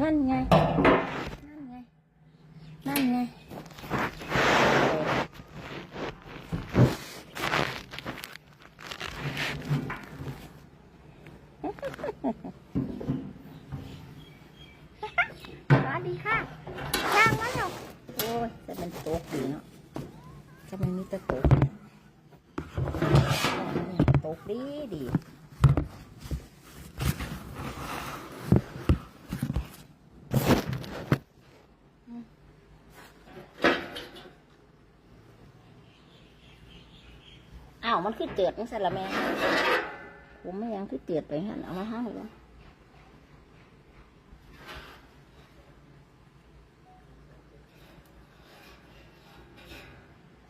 นั่นไง นั่นไง นั่นไง สวัสดีค่ะช่างมันเหรอโอ้ย จะมันตกดีเนาะ จะมันมีแตะตกตกดีดี อ้าวมันคือเตือดจังสันละแม่ ผมไม่ยังคือเตือดไปหันเอามาห้าเลยวะ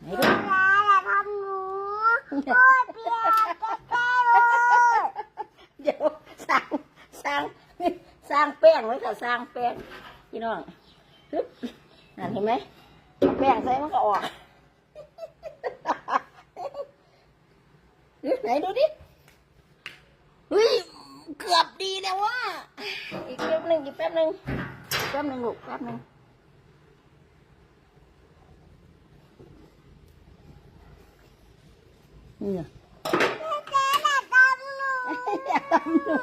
ไหนดูอย่าทำหนูโอ้ยเปียกแก้เลยเดี๋ยวสร้างสร้างสร้างแป้งไว้ค่ะสร้างแป้งพี่น้องฮึบนั่นเห็นไหมเอาแป้งใส่มันก็ออก เฮ้ย ไหนดูดิเฮ้ยเกือบดีแล้วว่าอีกแป๊บหนึ่งอีกแป๊บหนึ่งแป๊บหนึ่งลูกแป๊บหนึ่งนี่ไงแกอย่าทำหนูอย่าทำหนู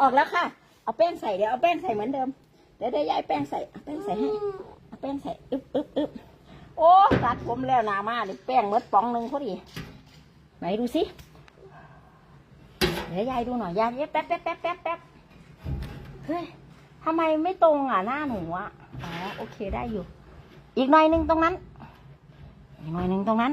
ออกแล้วค่ะ เอาแป้งใส่เดี๋ยวเอาแป้งใส่เหมือนเดิม เดี๋ยวได้ย้ายแป้งใส่เอาแป้งใส่ให้ เอาแป้งใส่ อึ๊บอึ๊บอึ๊บ โอ้ตัดผมแล้วหนามาเลยแป้งเมดปองหนึ่งพอดี ไหนดูสิเดี๋ยวยายดูหน่อยยายเย็บแป๊บแป๊บแป๊บแป๊บแป๊บเฮ้ยทำไมไม่ตรงอะหน้าหนูอะอ๋อโอเคได้อยู่ อีกหน่อยหนึ่งตรงนั้น อีกหน่อยหนึ่งตรงนั้น